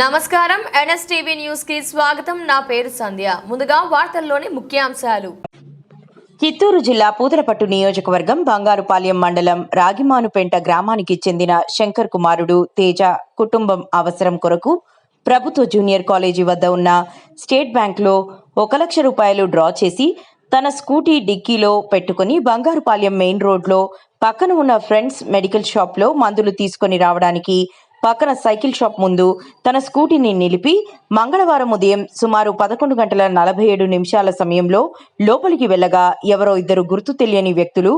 నమస్కారం. ఎన్ఎస్టీవీ న్యూస్కి స్వాగతం. నా పేరు సంధ్య. ముందుగా వార్తల్లోని ముఖ్యాంశాలు. చిత్తూరు జిల్లా పూతలపట్టు నియోజకవర్గం బంగారుపాలెం మండలం రాగిమానుపేంట గ్రామానికి చెందిన శంకర్ కుమారుడు తేజ కుటుంబం అవసరం కొరకు ప్రభుత్వ జూనియర్ కాలేజీ వద్ద ఉన్న స్టేట్ బ్యాంక్లో ఒక లక్ష రూపాయలు డ్రా చేసి తన స్కూటీ డిక్కీలో పెట్టుకుని బంగారుపాలెం మెయిన్ రోడ్లో పక్కన ఉన్న ఫ్రెండ్స్ మెడికల్ షాప్లో మందులు తీసుకొని రావడానికి పక్కన సైకిల్ షాప్ ముందు తన స్కూటీని నిలిపి మంగళవారం ఉదయం సుమారు పదకొండు గంటల నలభై ఏడు నిమిషాల సమయంలో లోపలికి వెళ్ళగా ఎవరో ఇద్దరు గుర్తు తెలియని వ్యక్తులు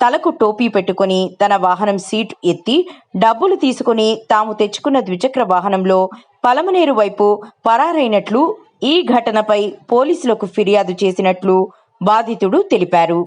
తలకు టోపీ పెట్టుకొని తన వాహనం సీట్ ఎత్తి డబ్బులు తీసుకొని తాము తెచ్చుకున్న ద్విచక్ర వాహనంలో పలమనేరు వైపు పరారైనట్లు ఈ ఘటనపై పోలీసులకు ఫిర్యాదు చేసినట్లు బాధితుడు తెలిపారు.